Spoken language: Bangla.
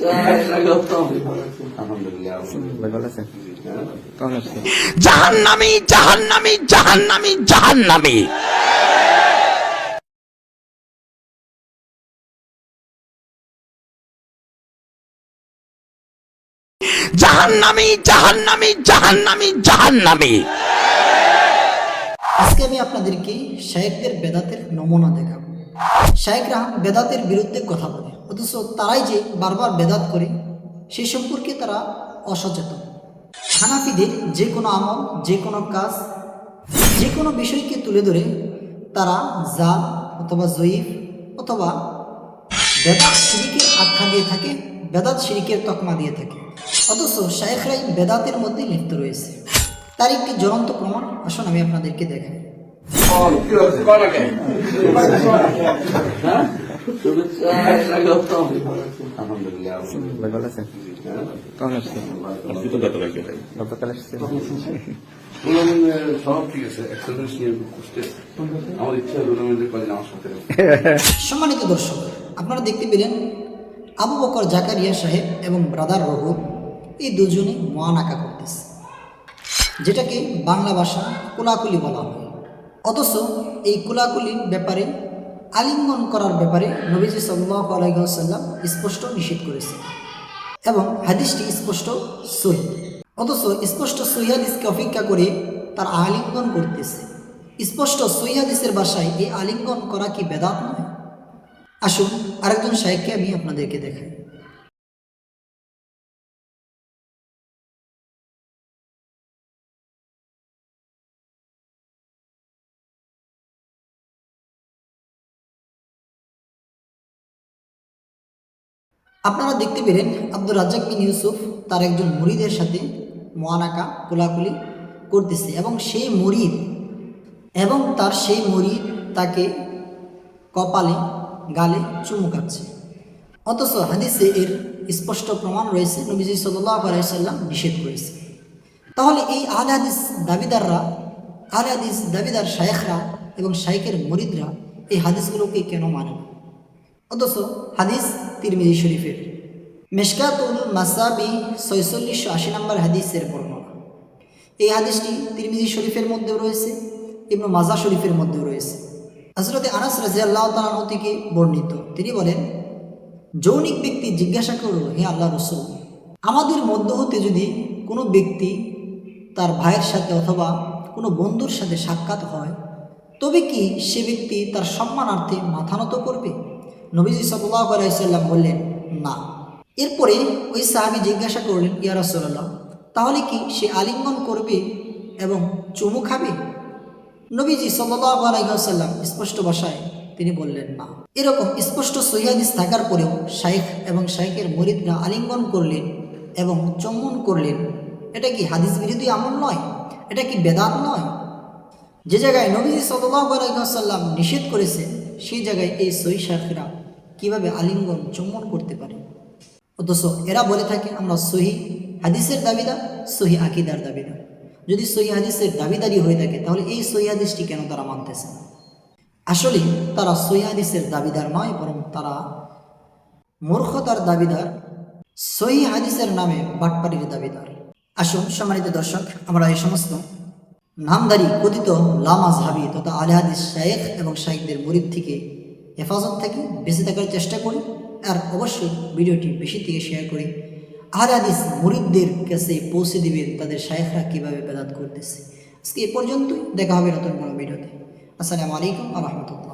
জাহান্নামি জাহান্নামি জাহান্নামি জাহান্নামি। জাহান্নামি জাহান্নামি জাহান্নামি জাহান্নামি। আজকে আমি আপনাদেরকে শায়েকদের বেদাতের নমুনা দেখাবো। শায়েকরা বেদাতের বিরুদ্ধে কথা বলে। অথচ তারাই যে বারবার বেদাত করে সে সম্পর্কে তারা অসচেতন। হানাফিদের যে কোনো আমল যে কোনো কাজ যে কোনো বিষয়কে তুলে ধরে তারা জাল অথবা জয়ীফ অথবা বেদাত শিরিকের আখ্যা দিয়ে থাকে বেদাত শিরিকের তকমা দিয়ে থাকে। অথচ শায়েখরাই বেদাতের মধ্যে লিপ্ত রয়েছে। তার একটি জ্বলন্ত প্রমাণ আসুন আমি আপনাদেরকে দেখাই। সম্মানিত দর্শক, আপনারা দেখতে পেলেন আবু বকর জাকারিয়া সাহেব এবং ব্রাদার রঘু এই দুজনে মহানাকা করতেছে। যেটাকে বাংলা ভাষা কোলাকুলি বলা হয়। অথচ এই কোলাকুলির ব্যাপারে আলিঙ্গন করার ব্যাপারে নবীজি সাল্লাহ আলাইসাল্লাম স্পষ্ট নিষেধ করেছে এবং হাদিসটি স্পষ্ট সহি। অথচ স্পষ্ট সৈহাদিসকে অপেক্ষা করে তার আলিঙ্গন করতেছে। স্পষ্ট সহিয়াদিসের বাসায় এই আলিঙ্গন করা কি বেদাত নয়? আসুন আরেকজন সাহেবকে আমি আপনাদেরকে দেখাই। আপনারা দেখতে পেলেন আব্দুর রাজ্জাক বিন ইউসুফ তার একজন মুরিদের সাথে মোয়ানাকা কোলাকুলি করতেছে এবং সেই মুরিদ এবং তার সেই মুরিদ তাকে কপালে, গালে চুমু খাচ্ছে। অথচ হাদিসে এর স্পষ্ট প্রমাণ রয়েছে নবীজি সাল্লাহ আলাইসাল্লাম নিষেধ করেছে। তাহলে এই আহলে হাদিস দাবিদাররা, আহলে হাদিস দাবিদার শায়েখরা এবং শাইখের মরিদরা এই হাদিসগুলোকে কেন মানে অথচ হাদিস তিরমিজি শরীফের। মেশকাতুল মাসাবি ছয়চল্লিশশো আশি নম্বর হাদিসের বর্ণনা। এই হাদিসটি তিরমিজি শরীফের মধ্যেও রয়েছে, ইবনু মাজা শরীফের মধ্যেও রয়েছে। হজরতে আনাস রাজি আল্লাহ থেকে বর্ণিত, তিনি বলেন, যৌনিক ব্যক্তি জিজ্ঞাসা করল, হে আল্লাহ রসুল, আমাদের মধ্য হতে যদি কোনো ব্যক্তি তার ভাইয়ের সাথে অথবা কোনো বন্ধুর সাথে সাক্ষাৎ হয়, তবে কি সে ব্যক্তি তার সম্মানার্থে মাথা নত করবে? নবীজি সাল্লাহ আলাইসাল্লাম বললেন, না। এরপরে ওই সাহাবি জিজ্ঞাসা করলেন, ইয়া তাহলে কি সে আলিঙ্গন করবে এবং চুমু খাবে? নবীজি সাল্লাহ আলাইসাল্লাম স্পষ্ট ভাষায় তিনি বললেন, না। এরকম স্পষ্ট সহিদিস থাকার পরেও শাইখ এবং শাইখের মরিদরা আলিঙ্গন করলেন এবং চম্বন করলেন। এটা কি হাদিস বিরোধী আমল নয়? এটা কি বেদাত নয়? যে জায়গায় নবীজি সাল্লাহ আলাইসাল্লাম নিষেধ করেছে সেই জায়গায় এই সহি শাখরা কীভাবে আলিঙ্গন চুম্বন করতে পারে? অথচ এরা বলে থাকে, আমরা সহি হাদিসের দাবিদার, সহি আকিদার দাবিদার। যদি সহি হাদিসের দাবিদারি হয়ে থাকে, তাহলে এই সহি হাদিসটি কেন তারা মানতেছে না? আসলে তারা সহি হাদিসের দাবিদার নয়, বরং তারা মূর্খতার দাবিদার, সহি হাদিসের নামে বাটপাড়ির দাবিদার। আসুন, সম্মানিত দর্শক, আমরা এই সমস্ত নামদারি কথিত লামাজ হাবি তথা আলহাদিস শাহেখ এবং শায়েকদের মুরিদ থেকে হেফাজত থেকে বেঁচে থাকার চেষ্টা করি। আর অবশ্যই ভিডিওটি বেশি থেকে শেয়ার করি আহলে হাদিস মুরিদদের কাছে পৌঁছে দিবে তাদের শায়েখরা কীভাবে বেদাত করতেছে। আজকে এ পর্যন্তই। দেখা হবে নতুন কোনো ভিডিওতে। আসসালামু আলাইকুম আ রহমতুল্লাহ।